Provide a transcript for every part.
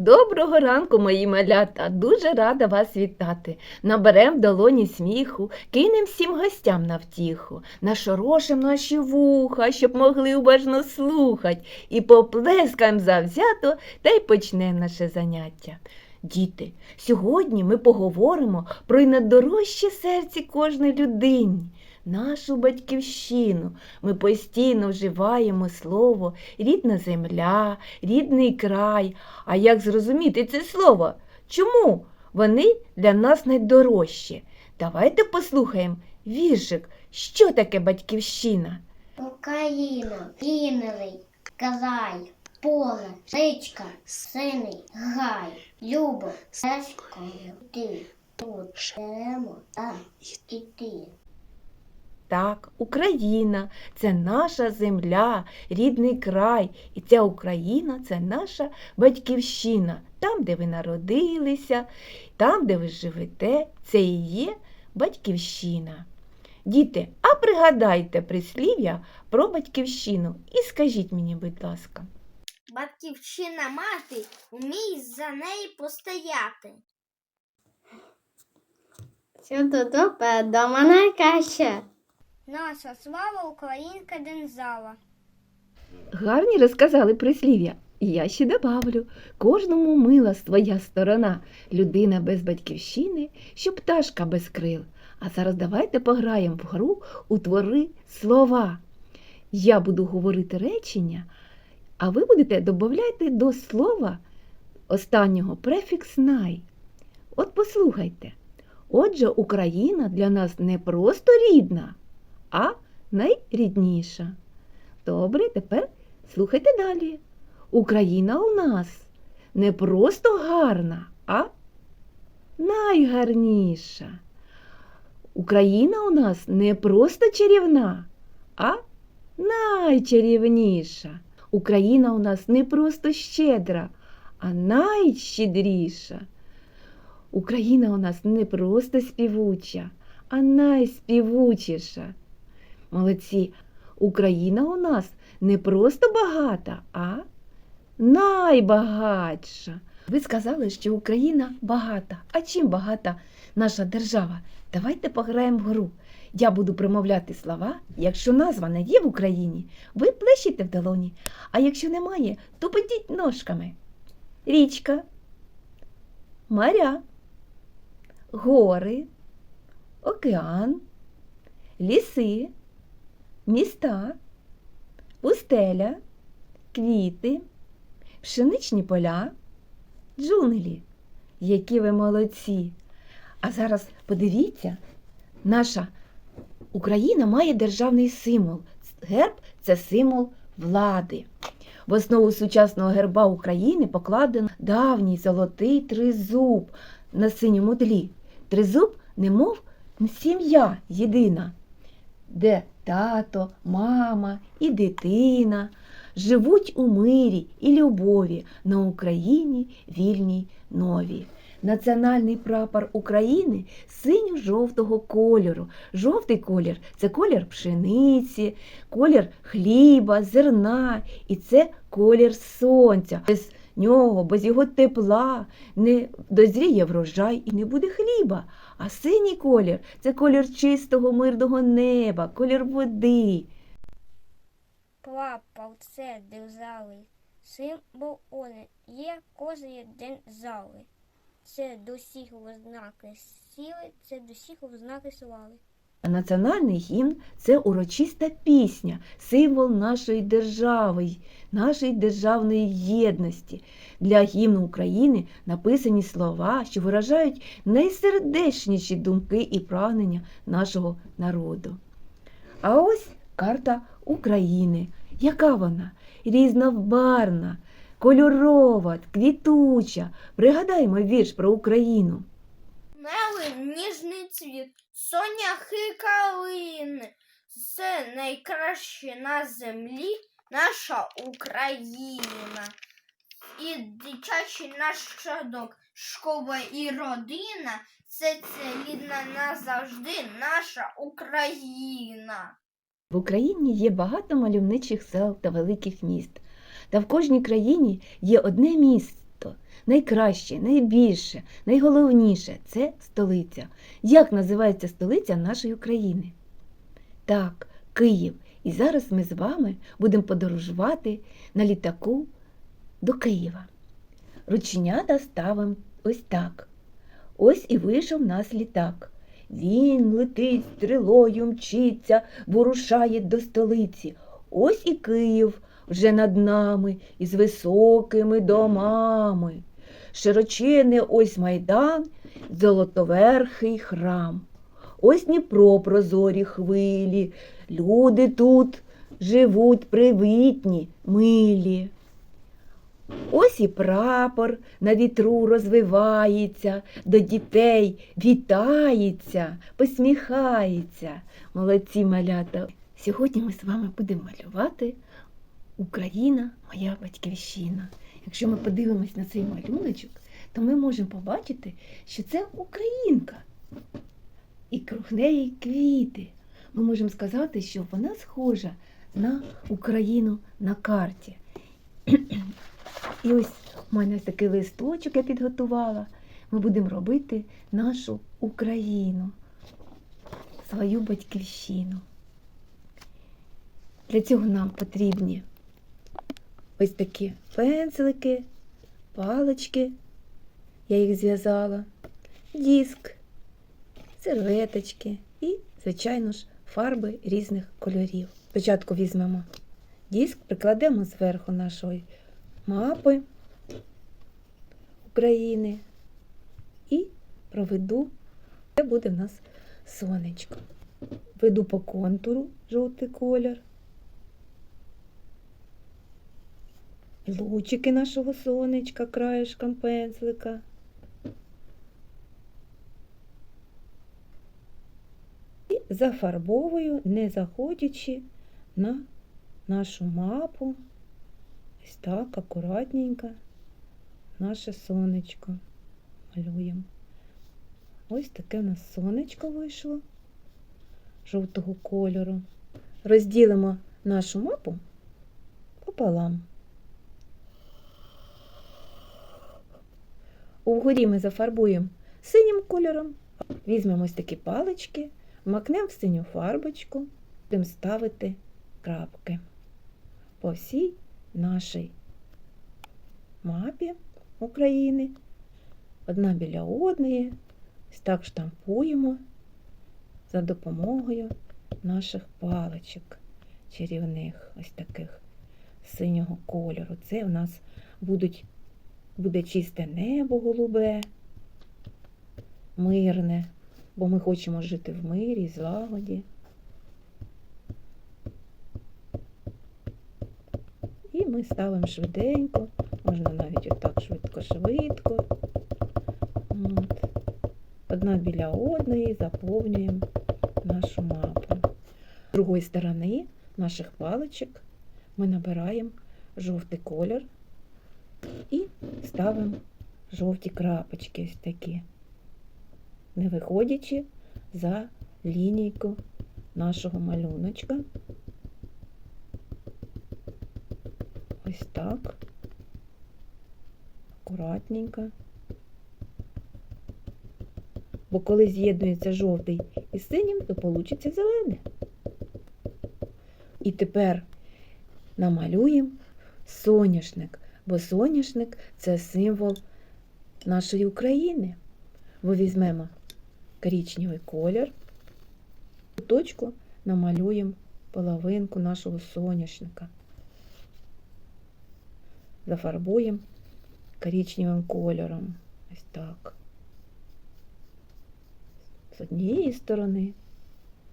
Доброго ранку, мої малята! Дуже рада вас вітати. Наберем долоні сміху, кинем всім гостям на втіху, нашорошим наші вуха, щоб могли уважно слухать, і поплескаєм завзято та й почнем наше заняття. Діти, сьогодні ми поговоримо про найдорожче серці кожної людині. Нашу батьківщину ми постійно вживаємо слово рідна земля, рідний край. А як зрозуміти це слово? Чому вони для нас найдорожчі? Давайте послухаємо віршик, що таке батьківщина. Україна, рівний край, поле, річка, синий гай, любо, серською, ти, тут, беремо, там, і ти. Так, Україна це наша земля, рідний край. І ця Україна це наша батьківщина. Там, де ви народилися, там, де ви живете, це і є батьківщина. Діти, а пригадайте прислів'я про батьківщину і скажіть мені, будь ласка. Батьківщина мати, вмій за неї постояти. Що тут дома найкраще. Наша слава українська дензала. Гарні розказали прислів'я. Я ще добавлю, кожному мила своя сторона, людина без батьківщини, що пташка без крил. А зараз давайте пограємо в гру утвори слова. Я буду говорити речення, а ви будете додати до слова останнього префікс най. От послухайте. Отже, Україна для нас не просто рідна, а найрідніша. Добре, тепер слухайте далі. Україна у нас не просто гарна, а найгарніша. Україна у нас не просто чарівна, а найчарівніша. Україна у нас не просто щедра, а найщедріша. Україна у нас не просто співуча, а найспівучіша. Молодці, Україна у нас не просто багата, а найбагатша. Ви сказали, що Україна багата. А чим багата наша держава? Давайте пограємо в гру. Я буду промовляти слова. Якщо назва не є в Україні, ви плещете в долоні. А якщо немає, то подіть ножками. Річка, моря, гори, океан, ліси, міста, пустеля, квіти, пшеничні поля, джунглі. Які ви молодці! А зараз подивіться, наша Україна має державний символ. Герб це символ влади. В основу сучасного герба України покладено давній золотий тризуб на синьому тлі. Тризуб, немов сім'я єдина, де тато, мама і дитина живуть у мирі і любові на Україні вільній новій. Національний прапор України синьо-жовтого кольору. Жовтий колір це колір пшениці, колір хліба, зерна, і це колір сонця. Нього, без його тепла не дозріє врожай і не буде хліба. А синій колір це колір чистого мирного неба, колір води. Прапор це держави, символ вони є кожен день зали. Це до всіх ознаки сили, це до всіх ознаки слави. Національний гімн це урочиста пісня, символ нашої держави, нашої державної єдності. Для гімну України написані слова, що виражають найсердечніші думки і прагнення нашого народу. А ось карта України. Яка вона? Різнобарна, кольорова, квітуча. Пригадаймо вірш про Україну. Мели ніжний цвіт, соняхи калини. Це найкраще на землі наша Україна. І дитячий наш садок, школа і родина. Це рідна назавжди наша Україна. В Україні є багато мальовничих сел та великих міст. Та в кожній країні є одне місце, багато, найкраще, найбільше, найголовніше це столиця. Як називається столиця нашої України? Так, Київ. І зараз ми з вами будемо подорожувати на літаку до Києва. Рученята ставимо ось так. Ось і вийшов нас літак. Він летить стрілою, мчиться, вирушає до столиці. Ось і Київ вже над нами із високими домами. Широчений ось майдан, золотоверхий храм. Ось Дніпро прозорі хвилі, люди тут живуть привітні, милі. Ось і прапор на вітру розвивається, до дітей вітається, посміхається. Молодці малята. Сьогодні ми з вами будемо малювати Україна, моя батьківщина. Якщо ми подивимось на цей малюночок, то ми можемо побачити, що це українка. І круг неї квіти. Ми можемо сказати, що вона схожа на Україну на карті. І ось у мене такий листочок я підготувала. Ми будемо робити нашу Україну, свою батьківщину. Для цього нам потрібні ось такі пензлики, палички, я їх зв'язала, диск, серветочки і, звичайно ж, фарби різних кольорів. Спочатку візьмемо диск, прикладемо зверху нашої мапи України і проведу, це буде в нас сонечко. Веду по контуру жовтий колір. Лучики нашого сонечка краєшком пензлика. І зафарбовую, не заходячи на нашу мапу. Ось так, акуратненько наше сонечко малюємо. Ось таке у нас сонечко вийшло жовтого кольору. Розділимо нашу мапу пополам. Угорі ми зафарбуємо синім кольором, візьмемо ось такі палички, макнемо в синю фарбочку, будемо ставити крапки по всій нашій мапі України. Одна біля одної. Ось так штампуємо за допомогою наших паличок чарівних, ось таких синього кольору. Це у нас будуть, буде чисте небо голубе, мирне, бо ми хочемо жити в мирі, злагоді. І ми ставимо швиденько, можна навіть отак швидко-швидко. Одна біля одної заповнюємо нашу мапу. З другої сторони наших паличок ми набираємо жовтий колір ставимо жовті крапочки ось такі, не виходячи за лінійку нашого малюночка. Ось так. Акуратненько. Бо коли з'єднується жовтий із синім, то вийде зелене. І тепер намалюємо соняшник, бо соняшник це символ нашої України. Бо візьмемо коричневий колір, точку намалюємо половинку нашого соняшника зафарбуємо коричневим кольором. Ось так. З однієї сторони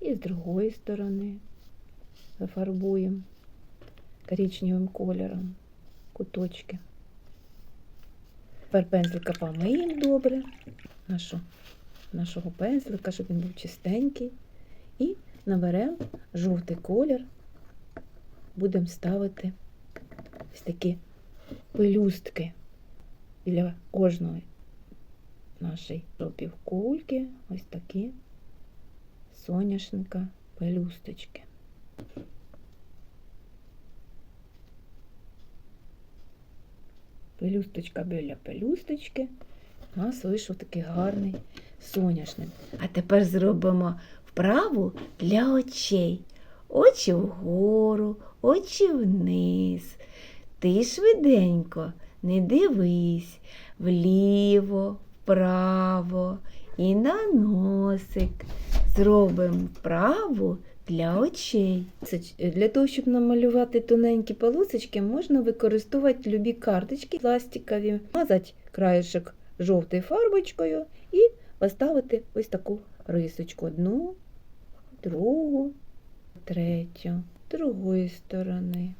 і з другої сторони зафарбуємо коричневим кольором куточки. Тепер пензлика помиємо добре, нашу, нашого пензлика, щоб він був чистенький. І наберемо жовтий колір, будемо ставити ось такі пелюстки біля кожної нашої півкульки, ось такі соняшника пелюсточки. Пелюсточка біля пелюсточки. У нас вийшов такий гарний соняшник. А тепер зробимо вправу для очей. Очі вгору, очі вниз. Ти швиденько не дивись вліво, вправо і на носик. Зробимо вправу для очей. Це Для того, щоб намалювати тоненькі полосочки, можна використовувати любі карточки пластикові, мазати краєшок жовтою фарбочкою і поставити ось таку рисочку. Одну, другу, третю, другої сторони.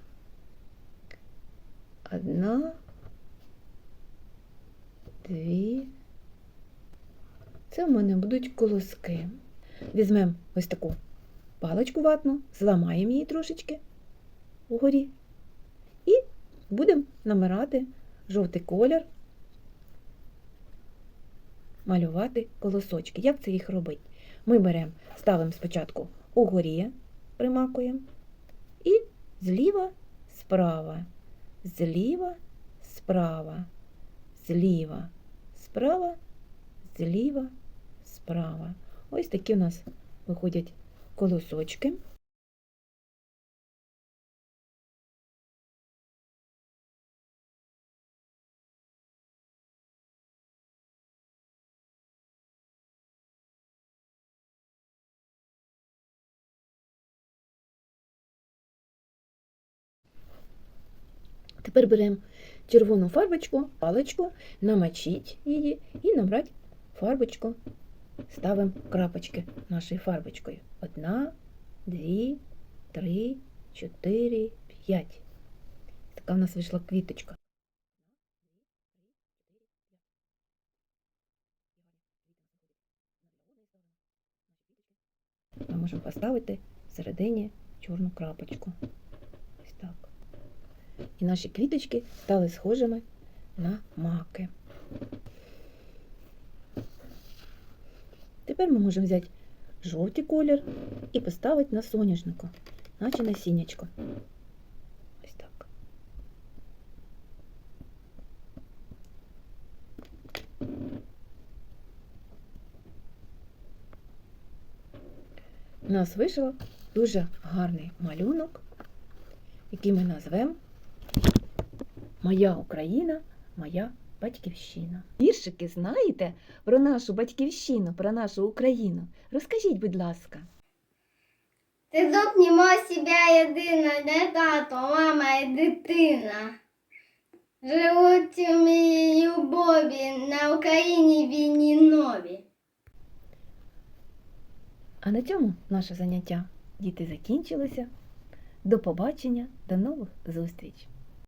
Одна, дві. Це в мене будуть колоски. Візьмемо ось таку паличку ватну, зламаємо її трошечки вгорі і будемо намирати жовтий колір, малювати колосочки. Як це їх робити? Ми беремо, ставимо спочатку угорі, примакуємо, і зліва, справа, зліва, справа, зліва, справа, зліва, справа. Ось такі у нас виходять колосочки. Тепер беремо червону фарбочку, паличку, намочіть її і набрати фарбочку. Ставимо крапочки нашою фарбочкою. Одна, дві, три, чотири, п'ять. Така в нас вийшла квіточка. Ми можемо поставити всередині чорну крапочку. Ось так. І наші квіточки стали схожими на маки. Тепер ми можемо взяти жовтий колір і поставити на соняшнику, наче насіннячко. Ось так. У нас вийшов дуже гарний малюнок, який ми назвемо Моя Україна, моя батьківщина. Віршики знаєте про нашу батьківщину, про нашу Україну? Розкажіть, будь ласка. Ти нема себе єдина, де тато, мама і дитина. Живуть у моїй любові на Україні війні нові. А на цьому наше заняття діти закінчилося. До побачення, до нових зустріч!